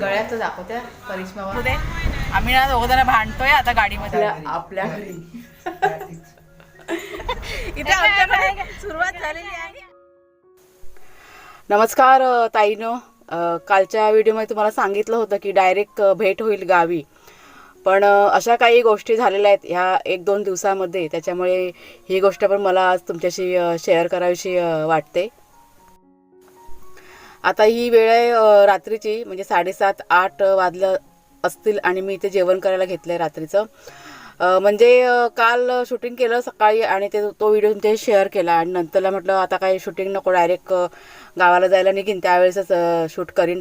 गळ्यात दाखवते करिश्मा आम्ही ना दोघं जण भांडतोय आता गाडीमध्ये. आपल्या घरी. इथे आमच्याकडे सुरुवात झालेली आहे. नमस्कार ताईनो. कालच्या व्हिडिओमध्ये तुम्हाला सांगितलं होतं की डायरेक्ट भेट होईल गावी. पण अशा काही गोष्टी झालेल्या आहेत ह्या एक दोन दिवसामध्ये. त्याच्यामुळे ही गोष्ट पण मला आज तुमच्याशी शेअर करावीशी वाटते. आता ही वेळ आहे रात्रीची. म्हणजे साडेसात आठ वाजलं असतील आणि मी इथे जेवण करायला घेतलं आहे रात्रीचं म्हणजे काल शूटिंग केलं सकाळी आणि ते तो व्हिडिओ तुमच्या शेअर केला. आणि नंतरला म्हटलं आता काही शूटिंग नको डायरेक्ट गावाला जायला निघीन त्यावेळेसच शूट करीन.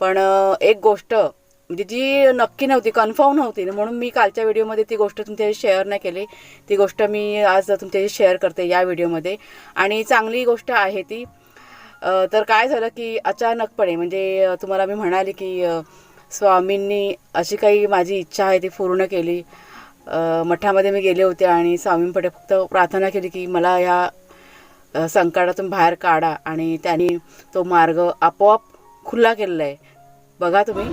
पण एक गोष्ट म्हणजे जी नक्की नव्हती कन्फर्म नव्हती ना, म्हणून मी कालच्या व्हिडिओमध्ये ती गोष्ट तुमच्याशी शेअर नाही केली. ती गोष्ट मी आज तुमच्याशी शेअर करते या व्हिडिओमध्ये. आणि चांगली गोष्ट आहे ती तर काय झालं की अचानकपणे म्हणजे तुम्हाला मी म्हणाले की स्वामींनी अशी काही माझी इच्छा आहे ती पूर्ण केली. मठामध्ये मी गेले होते आणि स्वामींकडे फक्त प्रार्थना केली की मला ह्या संकटातून बाहेर काढा. आणि त्यांनी तो मार्ग आपोआप खुला केलेला आहे. बघा तुम्ही.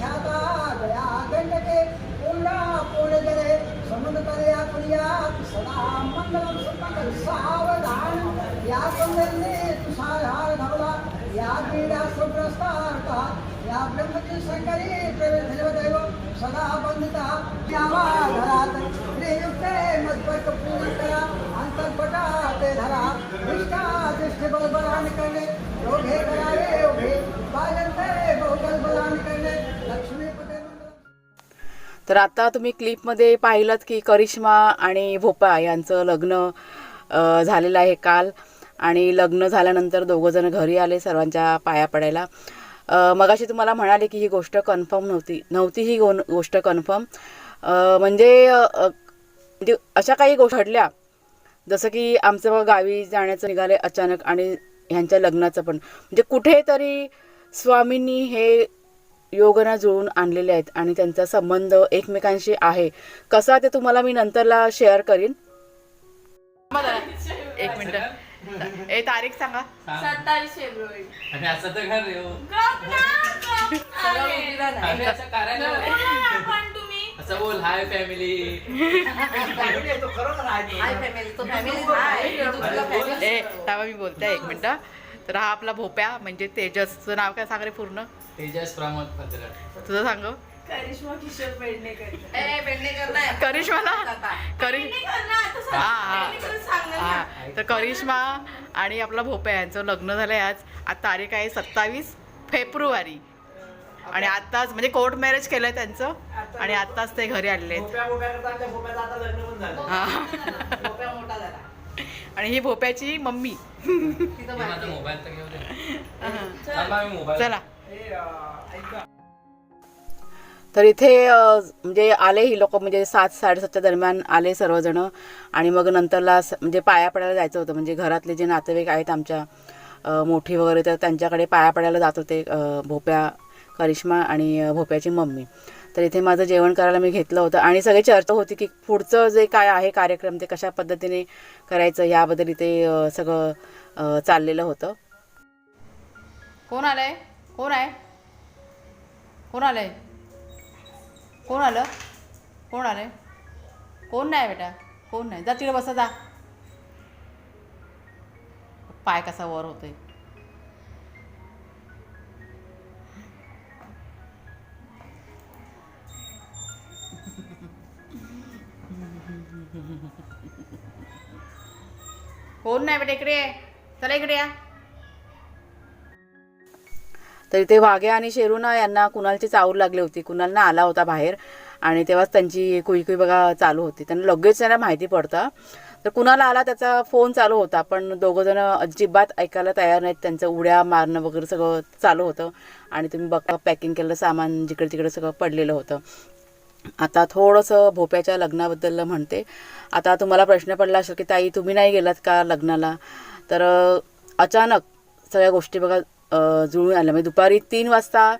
सोनदी ख्याता गया गंडके पूर्णा पूर्ण जले समुद्र तलया कुर्यात् सदा मंगलम सुमंगल सावधान. या कुंडली तुषारहार धवला. या क्रीडा सुप्रस्तारता या ब्रह्मची शंकरी देवदैव सदा बंदिता यावा घरात श्रीयुक्ते मजबट पूर्ण करा. अंतर्पटा ते धरा. निष्ठा दृष्टी बलबलान करणे रोघे करावे तर आता तुम्ही क्लिपमध्ये पाहिलं की करिश्मा आणि भोपा यांचं लग्न झालेलं आहे काल. आणि लग्न झाल्यानंतर दोघंजण घरी आले सर्वांच्या पाया पडायला. मगाशी तुम्हाला म्हणाले की ही गोष्ट कन्फर्म नव्हती नव्हती ही गो गोष्ट कन्फर्म. म्हणजे म्हणजे अशा काही गोष्टी घडल्या. जसं की आमचं गावी जाण्याचं निघाले अचानक आणि ह्यांच्या लग्नाचं पण. म्हणजे कुठेतरी स्वामींनी हे योगना जुळून आणलेले आहेत आणि त्यांचा संबंध एकमेकांशी आहे. कसा ते तुम्हाला मी नंतरला शेअर करीन. एक मिनिट. ए तारीख सांगा. सत्तावीस फेब्रुवारी. आणि असं तर घर रे हो. असं बोला ना पण तुम्ही. असं बोल हाय फॅमिली मी बोलते एक मिनिट. तर हा आपला भोप्या म्हणजे तेजसचं नाव काय सांग रे पूर्ण? तेजस प्रमोद तुझं सांग करिश्मा किशोर पेडणेकर करिश्माला? करिश पेडणेकर ना, आता सांग. हा, हा. हा तर करिश्मा आणि आपला भोप्या यांचं लग्न झालंय आज. आज तारीख आहे सत्तावीस फेब्रुवारी. आणि आत्ताच म्हणजे कोर्ट मॅरेज केलंय त्यांचं. आणि आत्ताच ते घरी आलेले हा. आणि ही भोप्याची मम्मी. चला. तर इथे म्हणजे आले ही लोक म्हणजे सात साडेसातच्या दरम्यान आले सर्वजण. आणि मग नंतरला म्हणजे पाया पडायला जायचं होतं. म्हणजे घरातले जे नातेवाईक आहेत आमच्या मोठी वगैरे तर त्यांच्याकडे पाया पडायला जात होते भोप्या करिश्मा आणि भोप्याची मम्मी. तर इथे माझं जेवण करायला मी घेतलं होतं. आणि सगळी चर्चा होती की पुढचं जे काय आहे कार्यक्रम ते कशा पद्धतीने करायचं याबद्दल इथे सगळं चाललेलं होतं. कोण आलंय? हो कोण आहे कोण आलंय? कोण आलं? कोण आलंय? कोण नाही बेटा? कोण नाही? जा तिकडे बसा जा. पाय कसा वर होतोय. कोण नाही बेटा इकडे? चला इकडे या. तर इथे वाघे आणि शेरूना यांना कुणालची चावूर लागली होती. कुणालना आला होता बाहेर आणि तेव्हाच त्यांची कुई कुई बघा चालू होती. त्यांना लगेच त्यांना माहिती पडतं. तर कुणाला आला त्याचा फोन चालू होता पण दोघं जण अजिबात ऐकायला तयार नाहीत. त्यांचं उड्या मारणं वगैरे सगळं चालू होतं आणि तुम्ही बघा पॅकिंग केलेलं सामान जिकडे तिकडे सगळं पडलेलं होतं. आता थोडंसं भोप्याच्या लग्नाबद्दल म्हणते. आता तुम्हाला प्रश्न पडला असेल की ताई तुम्ही नाही गेलात का लग्नाला? तर अचानक सगळ्या गोष्टी बघा जुळून आलं. म्हणजे दुपारी तीन वाजता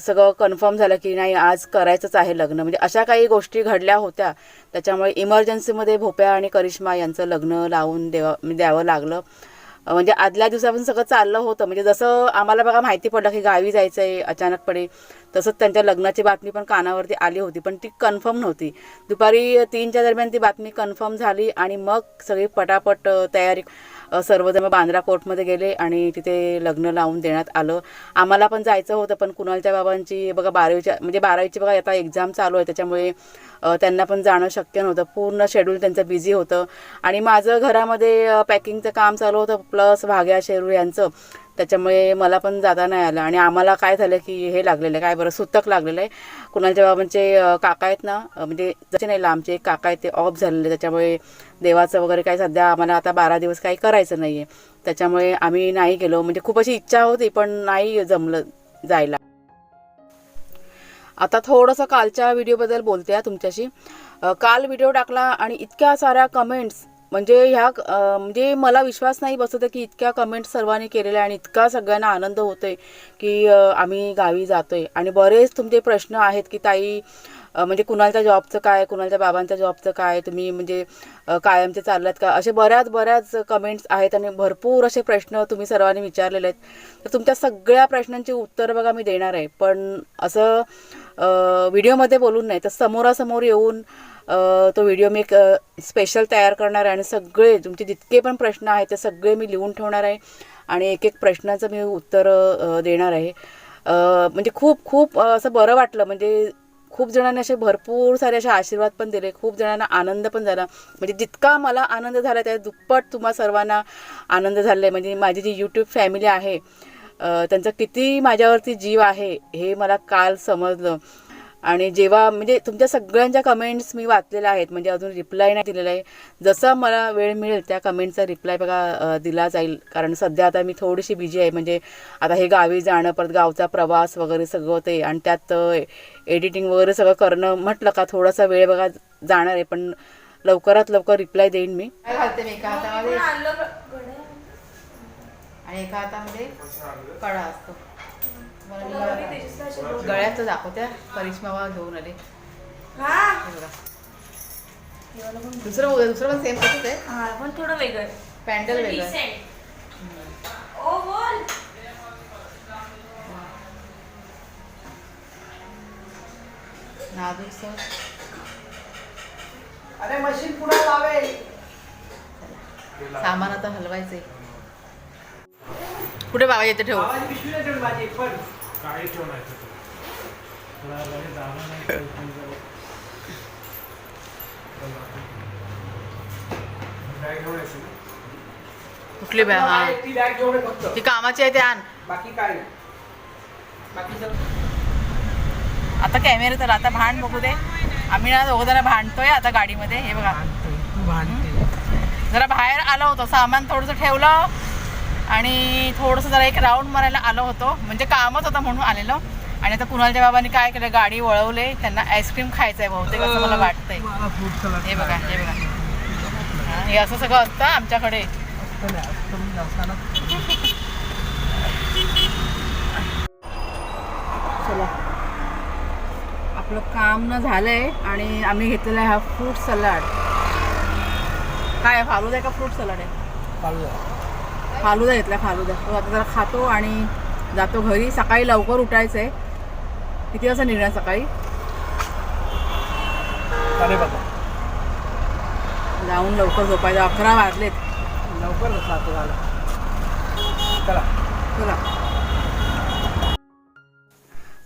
सगळं कन्फर्म झालं की नाही आज करायचंच आहे लग्न. म्हणजे अशा काही गोष्टी घडल्या होत्या. त्याच्यामुळे इमर्जन्सीमध्ये भोप्या आणि करिश्मा यांचं लग्न लावून देवा द्यावं लागलं. म्हणजे आदल्या दिवसापासून सगळं चाललं होतं. म्हणजे जसं आम्हाला बघा माहिती पडलं की गावी जायचं आहे अचानकपणे तसंच त्यांच्या लग्नाची बातमी पण कानावरती आली होती पण ती कन्फर्म नव्हती. दुपारी तीनच्या दरम्यान ती बातमी कन्फर्म झाली आणि मग सगळी पटापट तयारी सर्वजण बांद्रा कोर्टमध्ये गेले आणि तिथे लग्न लावून देण्यात आलं. आम्हाला पण जायचं होतं पण कुणालच्या बाबांची बघा बारावीच्या म्हणजे बारावीची बघा आता एक्झाम चालू आहे त्याच्यामुळे त्यांना पण जाणं शक्य नव्हतं. पूर्ण शेड्यूल त्यांचं बिझी होतं. आणि माझं घरामध्ये पॅकिंगचं काम चालू होतं प्लस भाग्या शेरू यांचं. त्याच्यामुळे मला पण जाता नाही आलं. आणि आम्हाला काय झालं की हे लागलेलं आहे. काय बरं सुतक लागलेलं आहे. कुणालच्या बाबांचे काका आहेत ना म्हणजे जसे नाही लांबचे एक काका आहेत ते ऑफ झालेले त्याच्यामुळे देवाचं वगैरे काय सध्या आम्हाला आता बारा दिवस काही करायचं नाही आहे त्याच्यामुळे आम्ही नाही गेलो. म्हणजे खूप अशी इच्छा होती पण नाही जमलं जायला. आता थोडंसं कालच्या व्हिडिओबद्दल बोलते आहे तुमच्याशी. काल व्हिडिओ टाकला आणि इतक्या साऱ्या कमेंट्स म्हणजे ह्या म्हणजे मला विश्वास नाही बसत आहे की इतक्या कमेंट्स सर्वांनी केलेल्या आणि इतका सगळ्यांना आनंद होतो आहे की आम्ही गावी जातो आहे आणि बरेच तुमचे प्रश्न आहेत की ताई म्हणजे कुणालच्या जॉबचं काय? कुणालच्या बाबांच्या जॉबचं काय? तुम्ही म्हणजे कायमचे चाललात का? असे बऱ्याच बऱ्याच कमेंट्स आहेत आणि भरपूर असे प्रश्न तुम्ही सर्वांनी विचारलेले आहेत. तर तुमच्या सगळ्या प्रश्नांची उत्तर बघा मी देणार आहे. पण असं व्हिडिओमध्ये बोलून नाही तर समोरासमोर येऊन तो व्हिडिओ मी एक स्पेशल तयार करणार आहे आणि सगळे तुमचे जितके पण प्रश्न आहेत ते सगळे मी लिहून ठेवणार आहे. आणि एक एक प्रश्नाचं मी उत्तर देणार आहे. म्हणजे खूप खूप असं बरं वाटलं. म्हणजे खूप जणांनी असे भरपूर सारे असे आशीर्वाद पण दिले. खूप जणांना आनंद पण झाला. म्हणजे जितका मला आनंद झाला त्या दुप्पट तुम्हा सर्वांना आनंद झाला आहे म्हणजे माझी जी यूट्यूब फॅमिली आहे त्यांचा किती माझ्यावरती जीव आहे हे मला काल समजलं. आणि जेव्हा म्हणजे तुमच्या सगळ्यांच्या कमेंट्स मी वाचलेल्या आहेत म्हणजे अजून रिप्लाय नाही दिलेला आहे. जसं मला वेळ मिळेल त्या कमेंटचा रिप्लाय बघा दिला जाईल. कारण सध्या आता मी थोडीशी बिजी आहे. म्हणजे आता हे गावी जाणं परत गावचा प्रवास वगैरे सगळं ते आणि त्यात एडिटिंग वगैरे सगळं करणं म्हटलं का थोडासा वेळ बघा जाणार आहे. पण लवकरात लवकर रिप्लाय देईन मी. काय घालते मी? एका हातामध्ये? आणलं घड्याळ. आणि एका हातामध्ये कडा असतो. गळ्याचं दाखवत्या. करिश्मा घेऊन आले. दुसरं बघा. दुसरं पण सेम तसंच आहे. हा पण थोडं वेगळं. पॅन्डल वेगळं. नाजूकसं अरे मशीन पुढे लावे सामान आता हलवायचंय. कुठे बाबा येते ठेवू. आहे. तुला? कुठली बॅग? हा. ती बॅग घेऊन ये फक्त. ती कामाची आहे ते आण. बाकी काय? नाही. बाकी सगळं आता कॅमेरा तर आता भांड बघू दे. आम्ही ना दोघं जरा भांडतोय आता गाडीमध्ये. हे बघा. जरा बाहेर आलो होतो सामान थोडंसं ठेवलं. आणि थोडंसं जरा एक राऊंड मारायला आलो होतो. म्हणजे कामच होतं म्हणून आलेलो. आणि आता कुणालच्या बाबांनी काय केलं गाडी वळवले त्यांना आईस्क्रीम खायचं आहे बहुतेक असं मला वाटतंय. हे बघा हे बघा. हा, असं सगळं असतं आमच्याकडे. चला. आपलं काम न झालंय आणि आम्ही घेतलेला आहे हा फ्रूट सलाड काय फालुदा आहे का फ्रूट सलाड आहे? फालुदा घेतला फालुदा. तो आता जरा खातो आणि जातो घरी. सकाळी लवकर उठायचं आहे किती वाजता निघणार सकाळी? जाऊन लवकर झोपायचं अकरा वाजलेत. लवकर चला. चला.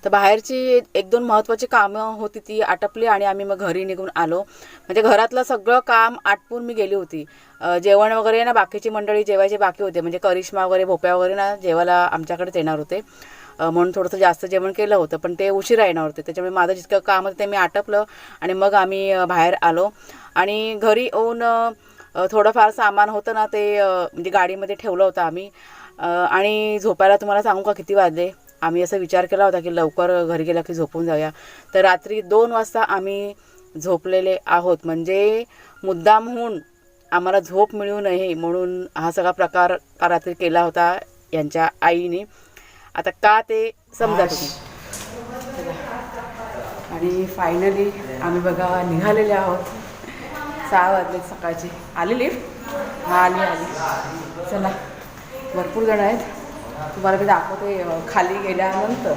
तर बाहेरची एक दोन महत्त्वाची कामं होती ती आटपली आणि आम्ही मग घरी निघून आलो. म्हणजे घरातलं सगळं काम आटपून मी गेली होती. जेवण वगैरे ना बाकीची मंडळी जेवायचे बाकी होते. म्हणजे करिश्मा वगैरे भोप्या वगैरे ना जेवायला आमच्याकडेच येणार होते. म्हणून थोडंसं जास्त जेवण केलं होतं पण ते उशिरा येणार होते. त्याच्यामुळे माझं जितकं काम होतं ते मी आटपलं आणि मग आम्ही बाहेर आलो. आणि घरी येऊन थोडंफार सामान होतं ना ते म्हणजे गाडीमध्ये ठेवलं होतं आम्ही. आणि झोपायला तुम्हाला सांगू का किती वाजले? आम्ही असा विचार केला होता की लवकर घरी गेला की झोपून जाऊया. तर रात्री दोन वाजता आम्ही झोपलेले आहोत. म्हणजे मुद्दामहून आम्हाला झोप मिळू नये म्हणून हा सगळा प्रकार रात्री केला होता यांच्या आईने. आता का ते समजा तुम्ही. आणि फायनली आम्ही बघा निघालेले आहोत. सहा वाजले सकाळचे. आली लिफ्ट हा आली आली. चला भरपूर जण आहेत. तुम्हाला मी दाखवते खाली गेल्यानंतर.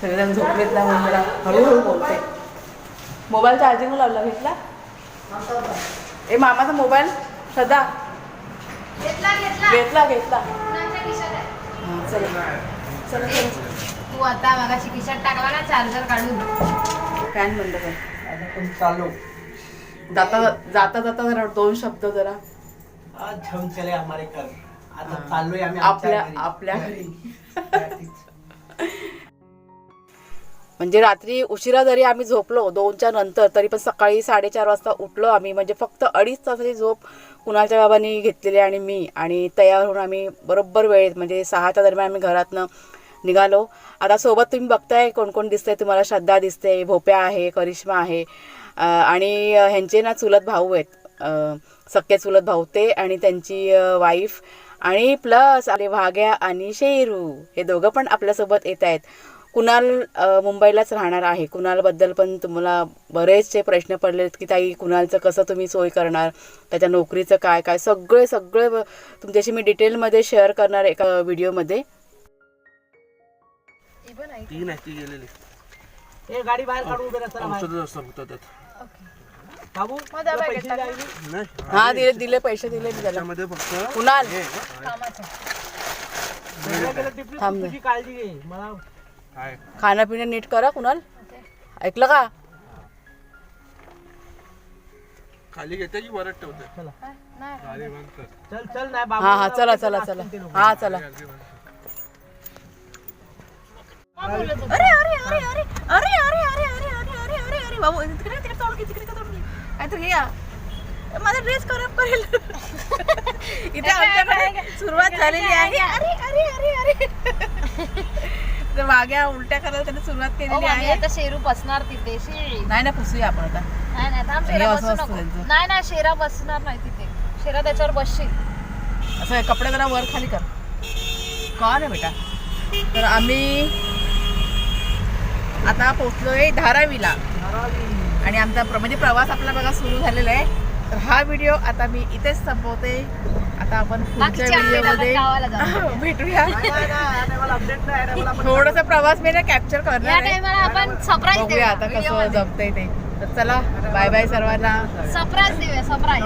सगळेजण झोपलेत ना म्हणून मला हळूहळू बोलते. मोबाईल चार्जिंग लावला घेतला? ए मामाचा मोबाईल? सदा? घेतला घेतला. तू आता मगाशी खिशात टाकला ना चार्जर काढून. फॅन बंद कर. चालू. जाता जाता जाता जरा दोन शब्द जरा. आज हम चले हमारे घर आता. चाललोय आम्ही आपल्या आपल्या घरी. म्हणजे रात्री उशिरा जरी आम्ही झोपलो दोनच्या नंतर तरी पण सकाळी साडेचार वाजता उठलो आम्ही. म्हणजे फक्त अडीच तासाची झोप कुणालच्या बाबांनी घेतलेली आणि मी. आणि तयार होऊन आम्ही बरोबर वेळेत म्हणजे सहाच्या दरम्यान आम्ही घरातनं निघालो. आता सोबत तुम्ही बघताय कोण कोण दिसतंय तुम्हाला श्रद्धा दिसते भोप्या आहे करिश्मा आहे. आणि ह्यांचे ना चुलत भाऊ आहेत. सख्खे चुलत भाऊ ते आणि त्यांची वाईफ आणि प्लस आपले भाग्या आणि शेरू. हे दोघं पण आपल्यासोबत येत आहेत. कुणाल मुंबईलाच राहणार आहे. कुणालबद्दल पण तुम्हाला बरेचसे प्रश्न पडलेत की ताई कुणालचं कसं तुम्ही सोय करणार? त्याच्या नोकरीचं काय काय? सगळे सगळे तुमच्याशी मी डिटेलमध्ये शेअर करणार एका व्हिडिओमध्ये. गाडी बाहेर काढून बाबू तुला पैसे द्यायचे? नाही हा दिले दिले पैसे दिले मी त्याला त्यामध्ये फक्त कुणाल गेलं गेलं टिपली, थांब तुझी काळजी घे मला काय खाणं पिणं नीट करा कुणाल ऐकलं का खाली घेते की वरट ठेवते चला गाडी बंद कर चल चल नाही बाबू हा हा चला चला चला हा चला अरे अरे अरे अरे अरे अरे अरे अरे अरे अरे अरे अरे अरे बाबू तिकडे तिकडे तोड घे तिकडे तोड घे काहीतरी घे या. माझा ड्रेस खराब करेल. इथे आमच्याकडे सुरुवात झालेली आहे. अरे अरे अरे अरे. माग्या उलट्या करायला त्याने सुरुवात केलेली आहे. आता शेरू बसणार तिथे नाही ना पुसूया आपण आता. नाही नाही हे. नाही नाही शेरा बसणार नाही तिथे. शेरा त्याच्यावर बसशील. असं कपडे जरा वर खाली कर. कॉन आहे बेटा. तर आम्ही आता पोचलोय धारावीला. आणि आमचा प्र- म्हणजे प्रवास आपला बघा सुरू झालेला आहे. तर हा व्हिडिओ आता मी इथेच संपवते. आता आपण पुढच्या व्हिडिओमध्ये. भेटूया. थोडासा प्रवास मी ना कॅप्चर करणार आता कसं जमतंय ते. तर चला बाय बाय सर्वांना. सरप्राईज देऊया सरप्राईज